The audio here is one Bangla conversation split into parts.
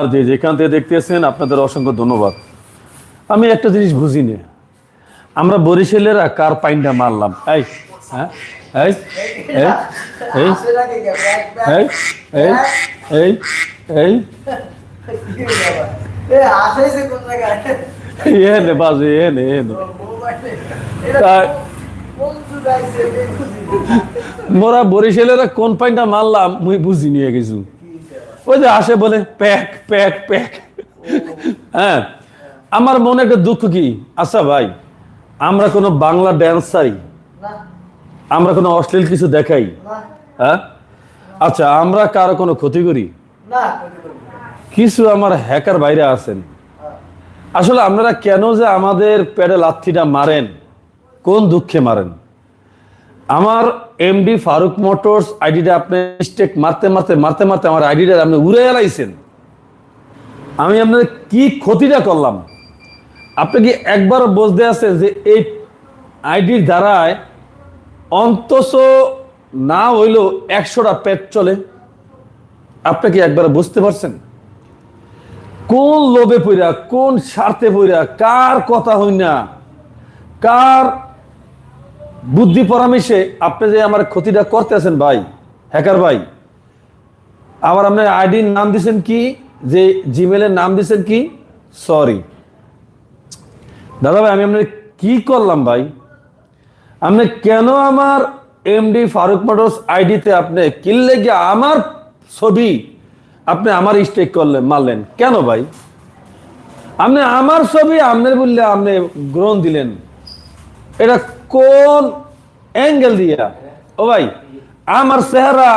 আর যে যেখান থেকে দেখতেছেন, আপনাদের অসংখ্য ধন্যবাদ। আমি একটা জিনিস বুঝি না আমরা বরিশালেরা কার পাইনটা মারলাম? এই হ্যাঁ এ নে মোরা বরিশালেরা কোন পাইনটা মারলাম, মুই বুঝি নিয়ে গেছু ওই যে আসে বলে প্যাক প্যাক প্যাক। হ্যাঁ আমার মনে একটা দুঃখ কি? আচ্ছা ভাই আমরা কোনো বাংলা ড্যান্সারই আমরা কোনো অশ্লীল কিছু দেখাই? হ্যাঁ? আচ্ছা আমরা কারও কোনো ক্ষতি করি? কিছু আমার হ্যাকার বাইরে আছেন। আসলে আপনারা কেন যে আমাদের প্যাডে লাথিটা মারেন? কোন দুঃখে মারেন? আমার এমডি ফারুক মোটরস আইডিটা আপনি মিস্টেক মারতে মারতে মারতে মারতে আমার আইডিটা আপনি উড়ে এলাইছেন। আমি আপনাদের কি ক্ষতিটা করলাম? আপনি কি একবার বুঝতে আছেন যে এই আইডির দ্বারায় অন্তত না হইলেও একশোটা পেট চলে? আপনি কি একবার বুঝতে পারছেন? কোন লোভে পইরা, কোন স্বার্থে পইরা, কার কথা হই না কার বুদ্ধি পরামর্শে আপনি যে আমার ক্ষতিটা করতেছেন ভাই, হ্যাকার ভাই, আবার আপনার আইডির নাম দিছেন কি, যে জিমেলের নাম দিছেন কি? সরি দাদা ভাই আমি আপনার কি করলাম ভাই? আপনি কেন আমার এমডি ফারুক মোটরস আইডিতে আপনি কিনলে গিয়ে আমার ছবি আপনি আমার স্টেক করলেন, মারলেন? কেন ভাই? আপনি আমার ছবি আপনার বললে আপনি গ্রহণ দিলেন। এটা কোন অ্যাঙ্গেল দিয়া? ও ভাই, আমার চেহারা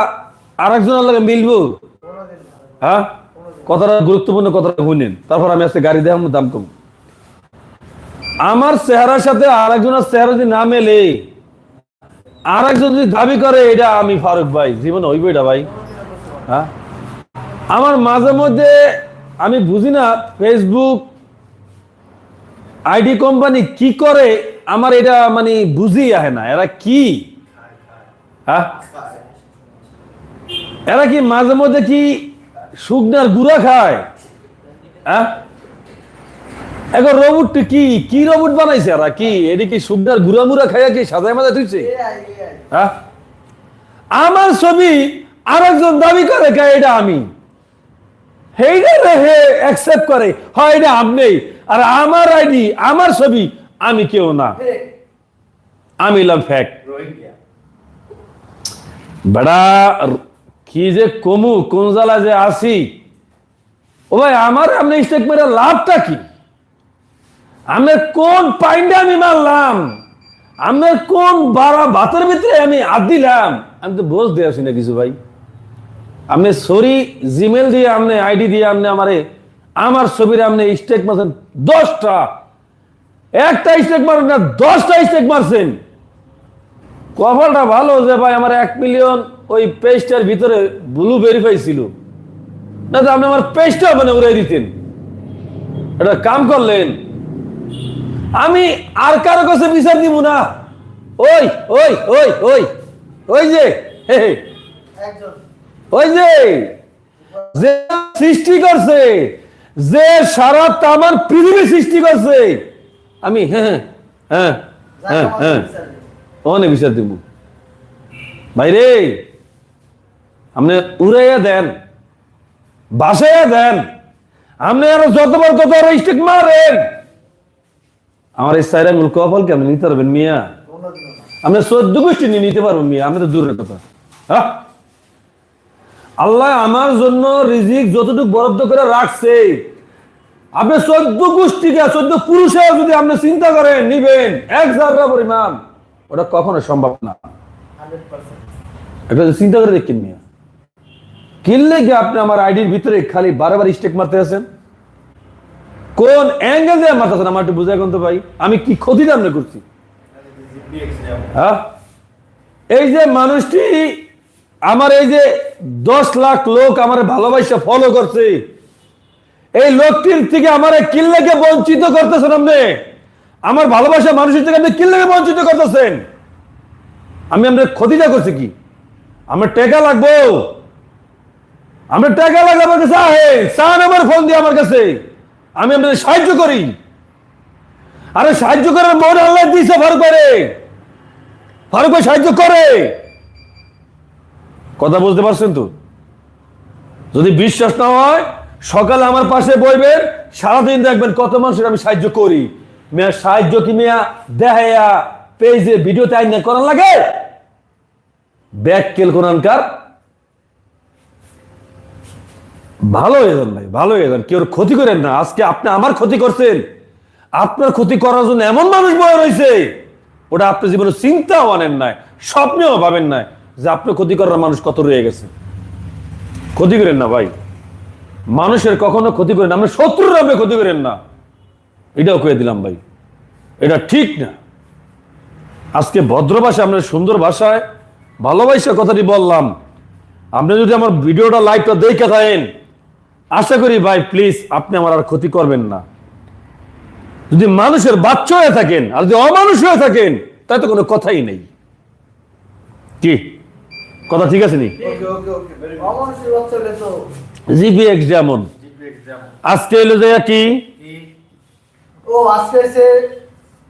আরেকজনের লাগে মিলবো? হ্যাঁ? কথাটা গুরুত্বপূর্ণ কথাটা শুনেন, তারপর আমি আজকে গাড়ি দেওয়ার দাম কম। আমার চেহারার সাথে আরেকজনের চেহারা যদি না মেলে, আরেকজন যদি দাবি করে, এটা আমি ফারুক ভাই, জীবনে হইব এটা ভাই। হ্যাঁ? আমার মাঝে মধ্যে, আমি বুঝি না ফেসবুক আইডি কোম্পানি কি করে আমার এটা মানে বুঝি আহে না। এরা কি? হ্যাঁ? এরা কি মাঝে মধ্যে কি শুকনার গুড়া খায়? হ্যাঁ? এখন রোবট কি কি রোবট বানাইছে এরা? কি? এটি কি শুকনার গুড়া মুড়া খাইয়া কি সাজায় মাথায় তুইছে হ্যাঁ? আমার ছবি আরেকজন দাবি করে কে? এটা আমি। হেইটা হে অ্যাকসেপ্ট করে। হয়, এটা আপনি। আর আমার আইডি, আমার ছবি আমি কেউ না। আমি লাভ ফ্যাক্ট বেড়া, কি যে কমু, কোন জ্বালা যে আসি ও ভাই, আমার আপনি স্টেক মেরে লাভটা কি? আমি কোন পাইন্ডে আমি মারলাম? আমি কোন বারা ভাতের ভিতরে আমি হাত দিলাম? আমি তো বোঝ দিয়ে আসি না কিছু ভাই। আপনি সরি জিমেল দিয়ে আপনি আইডি দিয়ে আপনি আমারে, আমার ছবির আপনি স্টেক মারছেন দশটা। একটা স্টেক মারেন না দশটা স্টেক মারছেন। কপালটা ভালো যে ভাই আমার এক মিলিয়ন ওই পেজটার ভিতরে ব্লু ভেরিফাই ছিল। না তো আপনি আমার পেজটা মানে উড়াই দিতেন। এটা কাম করলেন। আমি আর কারও কাছে বিচার দিব না। ওই ওই ওই ওই ওই যে ওই যে যে সৃষ্টি করছে যে সারা তামার পৃথিবী সৃষ্টি করছে। আমি হ্যাঁ হ্যাঁ হ্যাঁ হ্যাঁ অনেক বিচার দিব। ভাইরে আপনি উড়াইয়া দেন বাসাইয়া দেন আপনি আরও যতবার তত আরও স্টিক মারেন। আমার এই সাইরা মূল কপাল কি আপনি নিতে পারবেন মিয়া? আপনি চোদ্দ গোষ্ঠী নিয়ে নিতে পারবেন মিয়া আমি তো দূরের কথা। হ্যাঁ? আল্লাহ আমার জন্য রিজিক যতটুকু বরাদ্দ করে রাখছে আপনি চোদ্দ গোষ্ঠীকে চোদ্দ পুরুষে যদি আপনি চিন্তা করেন, নিবেন, এক জায়গা পরিমাণ, ওটা কখনো সম্ভব না। একটা চিন্তা করে দেখেন মিয়া কিনলে কি আপনি আমার আইডির ভিতরে খালি বারবার স্টেক মারতে আছেন? কোন অ্যাঙ্গেল দিয়ে মারতেছেন আমার একটু বুঝে এখন তো ভাই, আমি কি ক্ষতিটা আপনি করছি? হ্যাঁ? এই যে মানুষটি, আমার এই যে দশ লাখ লোক আমার ভালোবাসা ফলো করছে এই লোকটির থেকে আমার কিল্লেকে বঞ্চিত করতেছেন আপনি? আমার ভালোবাসা মানুষের থেকে আপনি কিল্লেকে বঞ্চিত করতেছেন? আমি আপনার ক্ষতিটা করছি কি? আমার টেকা লাগবো। আমরা টাকা লাগাবো কাছে আহে সান আমার ফোন দিয়ে আমার কাছে। আমি আপনাদের সাহায্য করি। আরে সাহায্য করার মন আল্লাহ দিয়েছে ফারুক করে ফারুক সাহায্য করে। কথা বুঝতে পারছেন তো? যদি বিশ্বাস না হয় সকালে আমার পাশে বইবেন সারাদিন দেখবেন কত মানুষের আমি সাহায্য করি। মেয়া, সাহায্য কি মেয়া? দেখাইয়া পেজে ভিডিওতে আইন করার লাগে? ব্যাক কেল কোরআনকার ভালো হয়ে যান ভাই, ভালো হয়ে যান। কেউ ক্ষতি করেন না। আজকে আপনি আমার ক্ষতি করছেন। আপনার ক্ষতি করার জন্য এমন মানুষ বয়ে রয়েছে, ওটা আপনার জীবনে চিন্তাও আনেন নাই, স্বপ্নেও ভাবেন নাই যে আপনার ক্ষতি করার মানুষ কত রয়ে গেছে। ক্ষতি করেন না ভাই। মানুষের কখনো ক্ষতি করেন না। আমরা শত্রুর নামে ক্ষতি করেন না। এটাও কয়ে দিলাম ভাই। এটা ঠিক না। আজকে ভদ্র ভাষায় আপনার সুন্দর ভাষায় ভালোবাসা কথাটি বললাম। আপনি যদি আমার ভিডিওটা লাইভটা দেখে থাকেন আশা করি ভাই প্লিজ আপনি আমার আর ক্ষতি করবেন না। যদি মানুষের বাচ্চা হয়ে থাকেন আর যদি অমানুষ হয়ে থাকেন তাই তো কোনো কথাই নেই। কি? কথা ঠিক আছে নি? জিপিএক্স যেমন। আজকে এলো যে কি? ও আজকে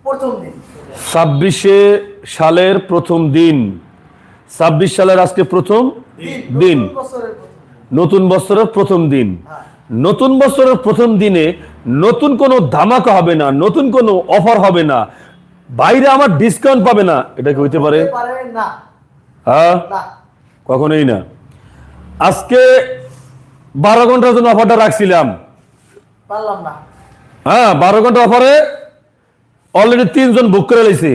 প্রথম দিন। ছাব্বিশে সালের প্রথম দিন। ছাব্বিশ সালের আজকে প্রথম দিন। নতুন বছরের প্রথম দিন। হ্যাঁ। নতুন বছরের প্রথম দিনে নতুন কোনো ধামাকা হবে না নতুন কোনো অফার হবে না বাইরে আমার ডিসকাউন্ট পাবে না। এটা কি হইতে পারে? হ্যাঁ? কখনোই না। আজকে বারো ঘণ্টার জন্য অফারটা রাখছিলাম। পারলাম না। হ্যাঁ বারো ঘণ্টা অফারে অলরেডি তিনজন বুক করে লাইছে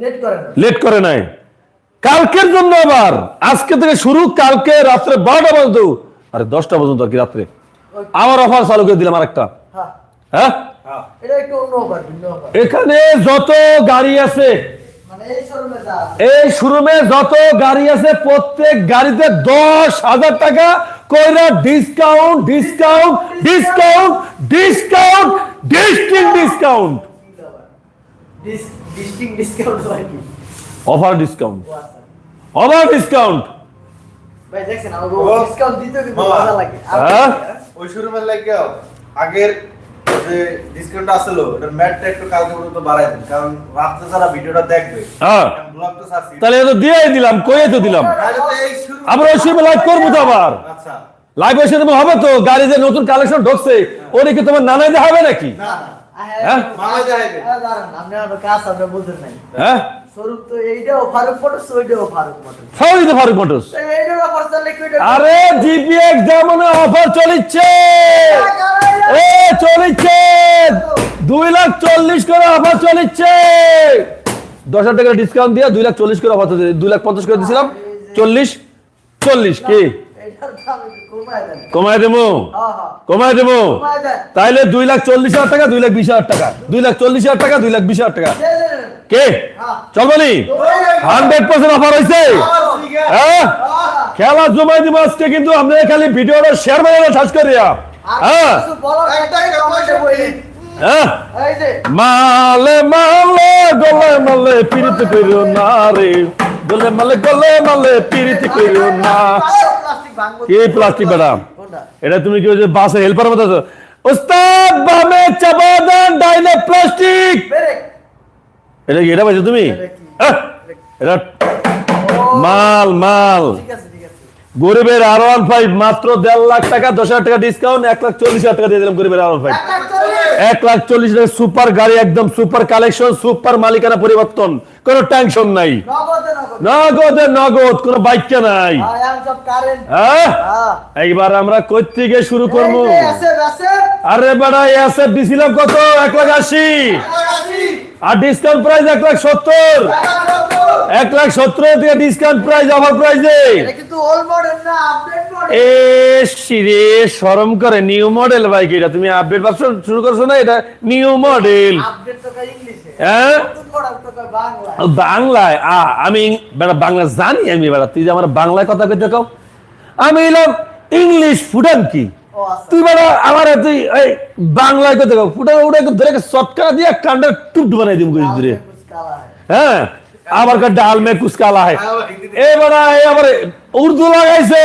লেট করেন না। লেট করে নাই। কালকের জন্য আবার আজকে থেকে শুরু কালকে রাত্রে বারোটা পর্যন্ত। আরে দশটা পর্যন্ত আর কি রাত্রে। আমার অফার চালু করে দিলাম আরেকটা। হ্যাঁ। হ্যাঁ? হ্যাঁ। এখানে যত গাড়ি আছে মানে আছে, এই শোরুমে যত গাড়ি আছে প্রত্যেক গাড়িতে দশ হাজার টাকা কইরা discount discount discount discount district discount offer discount. Offer discount ভাই দেখছেন আমার ডিসকাউন্ট দিতে কিন্তু মজা লাগে। হ্যাঁ? ওই শোরুমের লাগে আগের যে ডিসকাউন্ট আসলো ওটার ম্যাটটা একটু কালকে পর্যন্ত বাড়াই দিন কারণ রাত্রে যারা ভিডিওটা দেখবে হ্যাঁ। ব্লগ তো সারছি তাহলে তো দিয়েই দিলাম কয়ে তো দিলাম। তাহলে তো এই শুরু আমরা ওই সময় লাইভ করব তো আবার। আচ্ছা। লাইভ এসে তোমার হবে তো গাড়ি যে নতুন কালেকশন ঢুকছে ওটা কি তোমার নানাই দেখাবে নাকি? না না। হ্যাঁ, হ্যাঁ? হ্যাঁ। হ্যাঁ আরে জিপিএক্স যেমন অফার চলিচ্ছে। চলিচ্ছে। দুই লাখ চল্লিশ করে অফার চলিচ্ছে। দশ হাজার টাকা ডিসকাউন্ট দিয়ে দুই লাখ চল্লিশ করে অফার দুই লাখ পঞ্চাশ করে দিয়েছিলাম। চল্লিশ চল্লিশ, কি? কমায় দেবো? কমায় দেবো? তাইলে দুই লাখ চল্লিশ হাজার টাকা, দুই লাখ বিশ হাজার টাকা। দুই লাখ চল্লিশ হাজার টাকা, দুই লাখ বিশ হাজার টাকা। কে? হ্যাঁ। চলবানি হান্ড্রেড পার্সেন্ট অফার হয়েছে হ্যাঁ? খেলা জমাই দিব আজকে, কিন্তু আপনাদের খালি ভিডিওটা শেয়ার বাজারে সার্চ করিয়া। হ্যাঁ। হ্যাঁ। মালে মালে গলে মালে পিরিত করিও না রে। গলে মালে গলে মালে পিরিত করিও না। প্লাস্টিক ভাঙবো। কি প্লাস্টিক বেটা? এটা তুমি কি ওই যে বাসে হেল্পার মতো আছো? ওস্তাদ বামে চাপা দেন ডাইনে প্লাস্টিক। এটা কি এটা পাইছো তুমি? এটা আহ! মাল মাল। ঠিক আছে। গরিবের আর ওয়ান ফাইভ মাত্র দেড় লাখ টাকা দশ হাজার টাকা ডিসকাউন্ট এক লাখ চল্লিশ হাজার টাকা দিয়ে দিলাম গরিবের আর ওয়ান ফাইভ এক লাখ চল্লিশ। হাজার টাকা সুপার গাড়ি একদম সুপার কালেকশন সুপার মালিকানা পরিবর্তন কোনো টেনশন নাই। নগদে নগদ। কোনো বাইকটা নাই। হ্যাঁ। হ্যাঁ। এইবার আমরা কই থেকে শুরু করব। আছে, আছে। আরে বেড়া এসএফ দিছিলাম কত? এক লাখ আশি। আর ডিসকাউন্ট প্রাইস এক লাখ সত্তর। এক লাখ সত্তর। থেকে ডিসকাউন্ট প্রাইস অফার প্রাইসে এ। শিরে শরম করে নিউ মডেল বাইক এটা? তুমি আপডেট ব্যবসা শুরু করছ না? এটা নিউ মডেল আপডেট তো ইংলিশে হ্যাঁ? বাংলায় আ আমি বেড়া বাংলা জানি আমি বেড়া তুই যে আমার বাংলায় কথা কইতে কাও। আমি এলাম ইংলিশ ফুটান কি? আচ্ছা। তুই বেড়া আমার তুই এই বাংলায় কথা কাও। ফুটান উডে একটু ধরে সটকা দিয়ে কান্ডের টুট বানাই দিম কিছু দূরে। হ্যাঁ? আবার কা ডাল মে কুছ কালা হয় এ বেড়া এ আবার উর্দু লাগাইছে।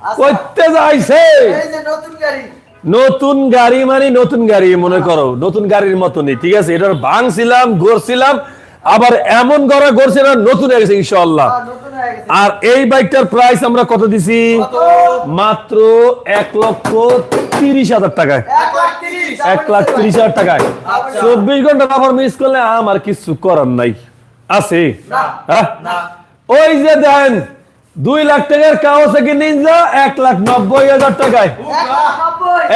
আচ্ছা। কইতে যাইছে। এই যে নতুন গাড়ি। নতুন গাড়ি মানে নতুন গাড়ি মনে করো নতুন গাড়ির মতনই ঠিক আছে? এটার ভাঙছিলাম গড়ছিলাম আবার এমন গড়া গড়ছিলাম নতুন হয়ে গেছে ইনশাল্লাহ হয়ে আর এই বাইকটার প্রাইস আমরা কত দিছি? মাত্র এক লক্ষ তিরিশ হাজার টাকায়। এক লাখ তিরিশ। হাজার টাকায়। চব্বিশ ঘণ্টা আবার মিস করলে আমার কিছু করার নাই। আছে? হ্যাঁ? ওই যে দেন দুই লাখ টাকার কাওয়াসাকি নিনজা? এক লাখ নব্বই হাজার টাকায়।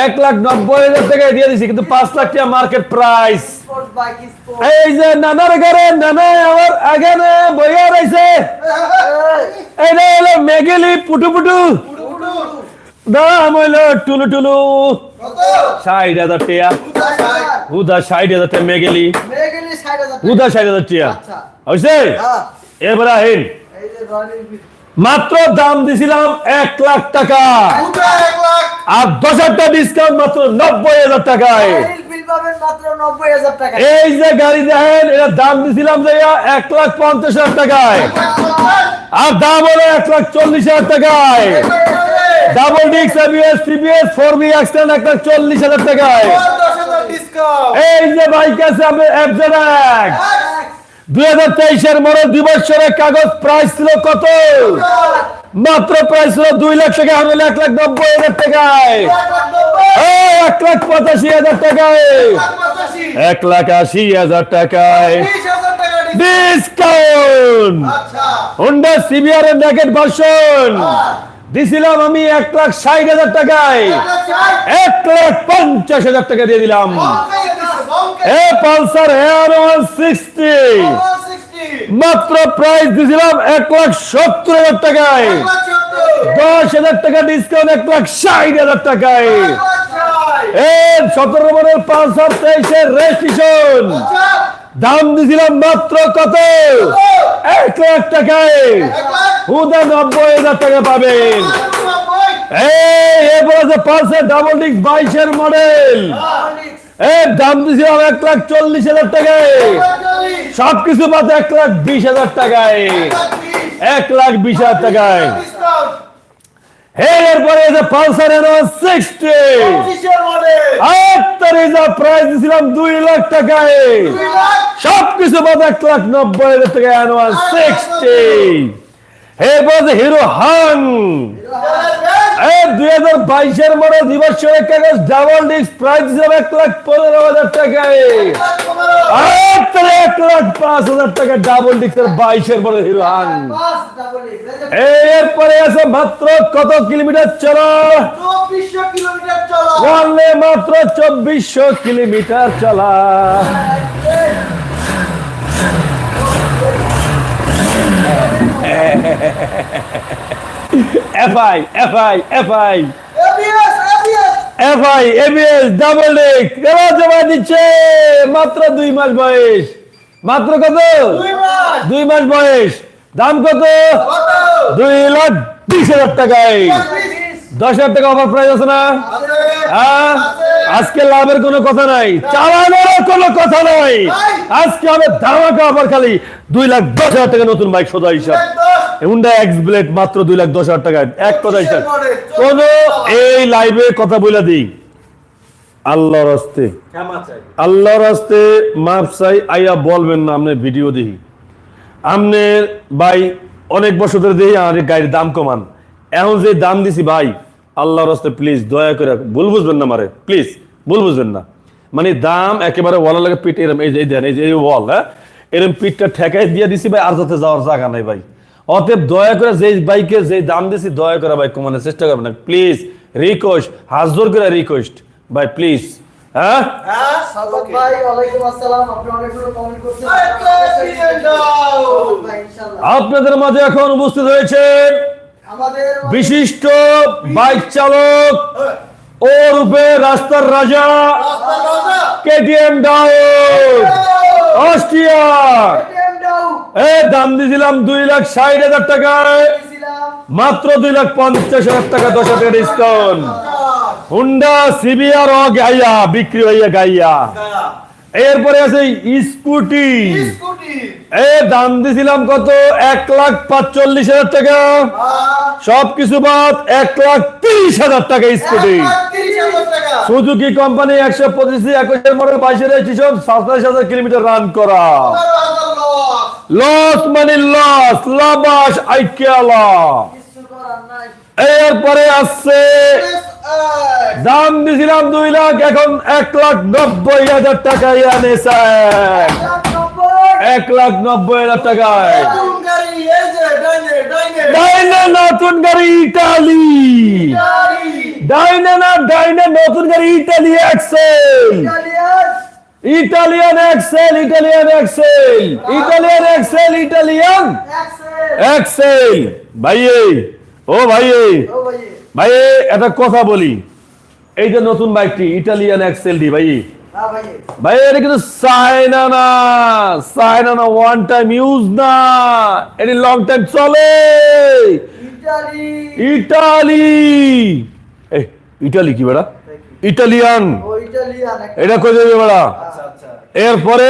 এক লাখ নব্বই। হাজার টাকায় দিয়ে দিছি কিন্তু পাঁচ লাখ টাকা মার্কেট প্রাইস এই যে নানার ঘরে নানা আমার আগে বইয়া রয়েছে এই রে হলো মেগেলি পুটু পুটু। দাম হইল টুলু টুলু। ষাট হাজার টাকা। হুদা ষাট। হাজার টাকা মেগেলি। হুদা ষাট হাজার আচ্ছা। হয়েছে হ্যাঁ। এবার আহিন মাত্র দাম দিছিলাম এক লাখ টাকা। আর দশ হাজার টাকা ডিসকাউন্ট মাত্র নব্বই হাজার টাকায়। এই যে গাড়ি দেখেন এটা দাম দিছিলাম যে এক লাখ পঞ্চাশ হাজার টাকায়। আর দাম হলো এক লাখ চল্লিশ হাজার টাকায়। ডাবল ডিক্স ABS TBS four B extend এক লাখ চল্লিশ হাজার টাকায়। এই যে বাইক আছে আপনার এফজেড দুই হাজার তেইশের কাগজ প্রাইস ছিল কত? মাত্র প্রাইস ছিল দুই লাখ টাকা হলো এক লাখ নব্বই হাজার টাকায়। এক লাখ পঁচাশি হাজার টাকায়। এক লাখ আশি হাজার টাকায়। ডিসকাউন্ট হোন্ডা এর ভার্সন দিছিলাম আমি এক লাখ ষাট হাজার টাকায়। এক লাখ পঞ্চাশ হাজার টাকা দিয়ে দিলাম। এ পালসার এয়ার ওয়ান সিক্সটি মাত্র প্রাইস দিয়েছিলাম এক লাখ সত্তর হাজার টাকায়। দশ হাজার টাকা ডিসকাউন্ট এক লাখ ষাট হাজার টাকায়। এ সতেরো মডেল পালসার তেইশের রেজিস্ট্রেশন দাম দিছিলাম মাত্র কত? এক লাখ টাকায়। হুদা নব্বই হাজার টাকা পাবেন। এই এরপরে যে পালসার ডাবল ডিস্ক বাইশের মডেল দাম এক লাখ চল্লিশ হাজার টাকায়। সবকিছু বাদ এক লাখ বিশ হাজার টাকায়। এক লাখ বিশ হাজার টাকায়। দিছিলাম দুই লাখ টাকায়। সবকিছু বাদ এক লাখ নব্বই হাজার টাকা অ্যানুয়াল সিক্সটি এরপর যে হিরো হাং। এই দুই হাজার বাইশের ডাবল পনেরো হাজার পাঁচ হাজার টাকা ডাবল বাইশের। এরপরে আছে মাত্র কত কিলোমিটার চলা মাত্র চব্বিশশো কিলোমিটার চলা F I F I F I ABS, ABS, F I ABS double disc এরা জমা দিচ্ছে মাত্র দুই মাস বয়স মাত্র কত দুই মাস। বয়স দাম কত? দুই লাখ বিশ হাজার টাকায়। দশ হাজার টাকা অফার প্রাইস আছে না? হ্যাঁ? আজকে লাভের কোনো কথা নাই। চালানোর কোনো কথা নাই। আজকে হবে ধামাকা অফার খালি। দুই লাখ দশ হাজার টাকা নতুন বাইক সোজা হিসাব। হুন্ডা এক্স ব্লেড মাত্র দুই লাখ দশ হাজার টাকা। এক কথা হিসাব। কোন এই লাইভে কথা বলে দিই। আল্লাহর হস্তে। আল্লাহর হস্তে মাপ চাই, আইয়া বলবেন না আপনি ভিডিও দেখি। আপনি ভাই, অনেক বছর ধরে আমার এই গাড়ির দাম কমান। এখন যে দাম দিছি ভাই আল্লাহর হস্তে প্লিজ দয়া করে ভুল বুঝবেন না মারে প্লিজ ভুল বুঝবেন না। মানে দাম একেবারে ওয়ালা লাগে পিঠ এরম এই যে এই দেন এই যে এই ওয়াল হ্যাঁ? এরম পিঠটা ঠেকাই দিয়ে দিছি ভাই আর যাতে যাওয়ার জায়গা নাই ভাই। অতএব দয়া করে যে বাইকে যে দাম দিছি দয়া করে ভাই কমানোর চেষ্টা করবেন না। প্লিজ রিকোয়েস্ট হাজর করে রিকোয়েস্ট ভাই প্লিজ হ্যাঁ? সাদত ভাই, ওয়ালাইকুম আসসালাম। আপনি অনেকগুলো comment করছেন। ভাই, ইনশাআল্লাহ। আপনাদের মাঝে এখন উপস্থিত হয়েছেন বিশিষ্ট বাইক চালক ও রূপে রাস্তার রাজা কেটিএম ডাউন অস্ট্রিয়া। এ দাম দিয়েছিলাম দুই লাখ ষাট হাজার টাকায়। মাত্র দুই লাখ পঞ্চাশ হাজার টাকা দশ হাজার ডিসকাউন্ট হুন্ডা সিবিআর ও গাইয়া বিক্রি হইয়া গাইয়া। এরপরে আছে স্কুটি। এ দাম দিছিলাম কত? এক লাখ পাঁচচল্লিশ হাজার টাকা। সবকিছু বাদ এক লাখ তিরিশ হাজার টাকা স্কুটি। সুজুকি কোম্পানি একশো পঁচিশ একুশের মডেল বাইশের রেজিস্ট্রেশন সাতাশ হাজার কিলোমিটার রান করা। লস মানে লস লাবাস আইকিয়ালা এরপরে আসছে দাম দিছিলাম দুই লাখ এখন এক লাখ নব্বই হাজার টাকা ইয়ানে স্যার। এক লাখ নব্বই? হাজার টাকায়। নতুন গাড়ি ডাইনে নতুন গাড়ি ইটালি। ডাইনে না ডাইনে নতুন গাড়ি Italy Excel. Italian? Excel Italian Excel. Italian Excel Italian Excel. ভাইয়ে ও ভাইয়ে। ও ভাই ভাই একটা কথা বলি। এই যে নতুন বাইকটি ইটালিয়ান এক্সেল ডি ভাই। ভাই। এটা কিন্তু চায়না না। চায়না না ওয়ান টাইম ইউজ না। এটি লং টাইম চলে। ইটালি ইটালি এই ইটালি কি বেড়া ইটালিয়ান এটা কই যাবে বেড়া আচ্ছা আচ্ছা। এরপরে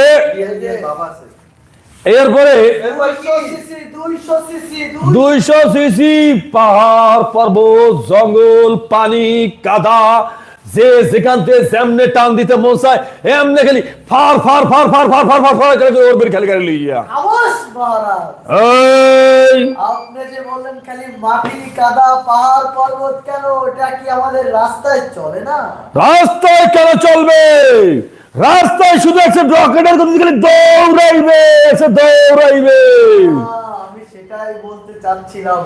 এরপরে দুইশো সিসি পাহাড় পর্বত জঙ্গল পানি কাদা যে যেখান থেকে যেমনে টান দিতে মন চায় এমনি খালি ফার ফার ফার ফার ফার ফার ফার ফার করে ওর বের খালি লইয়া। মহারাজ। এই। আপনি যে বললেন খালি মাটি কাদা পাহাড় পর্বত কেন? ওটা কি আমাদের রাস্তায় চলে না? রাস্তায় কেন চলবে? রাস্তায় শুধু একটা রকেটের গতি গেলে দৌড়াইবে সে দৌড়াইবে। আমি সেটাই বলতে চাচ্ছিলাম।